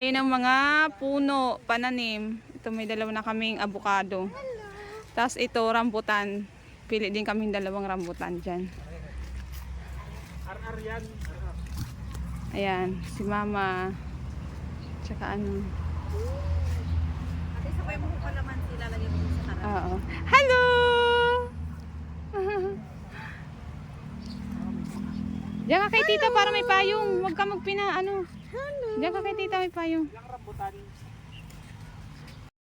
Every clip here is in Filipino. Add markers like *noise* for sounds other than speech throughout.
Ayun ang mga puno, pananim. Ito may dalawa na kaming abukado. Tapos ito, rambutan. Pili din kaming dalawang rambutan dyan. Ayan, si mama. Tsaka ano. Ate, sabay mo pa naman sila lagay mo sa harap. Oo. Hello! Diyan ka kay tita para may payong. Huwag ka magpina, ano. Diyan ka kay tita may payong. Ilang rambutan.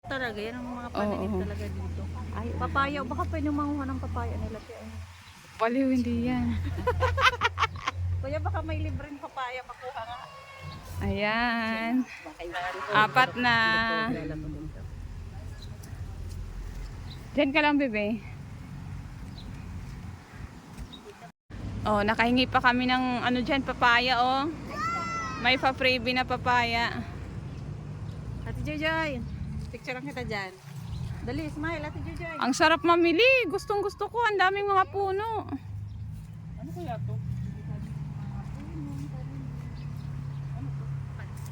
Talaga, yan ang mga pananim oo. talaga dito. Ay, papaya, baka pwede manguha ng papaya nila. Kaya, Baliw, hindi yan. *laughs* Kuya, baka may libreng papaya makuha nga. Ayan. Apat na. Diyan ka lang, bebe. Oh, nakahingi pa kami ng ano dyan, papaya, oh. May pa-freebie na papaya. Ate Jojoy, picture kita dyan. Dali, smile, Ate Jojoy. Ang sarap mamili. Gustong gusto ko. Ang daming mga puno. Ano kaya to?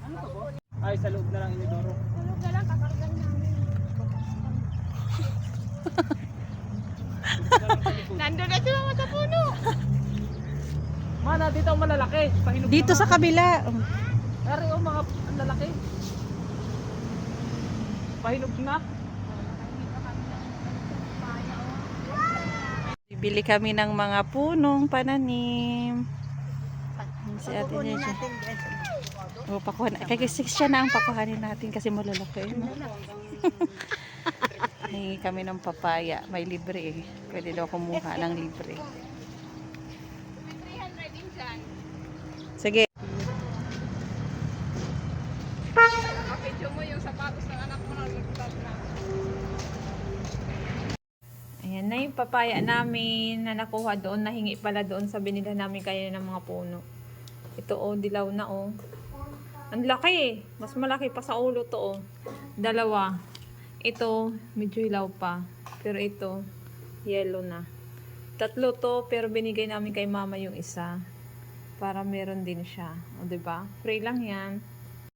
Ano to? Ay, sa loob na lang inidoro. *laughs* *laughs* Nandun na sila mga sa puno. Mana, dito ang malalaki. Pahinog Dito na sa kabila. Ari, oh, mga ang lalaki. Pahinog na. Bibili kami ng mga punong pananim. Si Ate Jojoy. O, pakuha na. Kaya siya na ang pakuhanin natin kasi malalaki. No? *laughs* Hingi kami ng papaya. May libre eh. Pwede daw kumuha ng libre. Sige. Kapidyo mo yung sapatos ng anak mo na lagtas na. Ayan na yung papaya namin na nakuha doon, nahingi pala doon sa binila namin kaya ng mga puno. Ito oh, dilaw na oh. Ang laki eh. Mas malaki pa sa ulo to oh. Dalawa. Ito, medyo hilaw pa. Pero ito, yellow na. Tatlo to, pero binigay namin kay mama yung isa. Para meron din siya. O, ba? Free lang yan.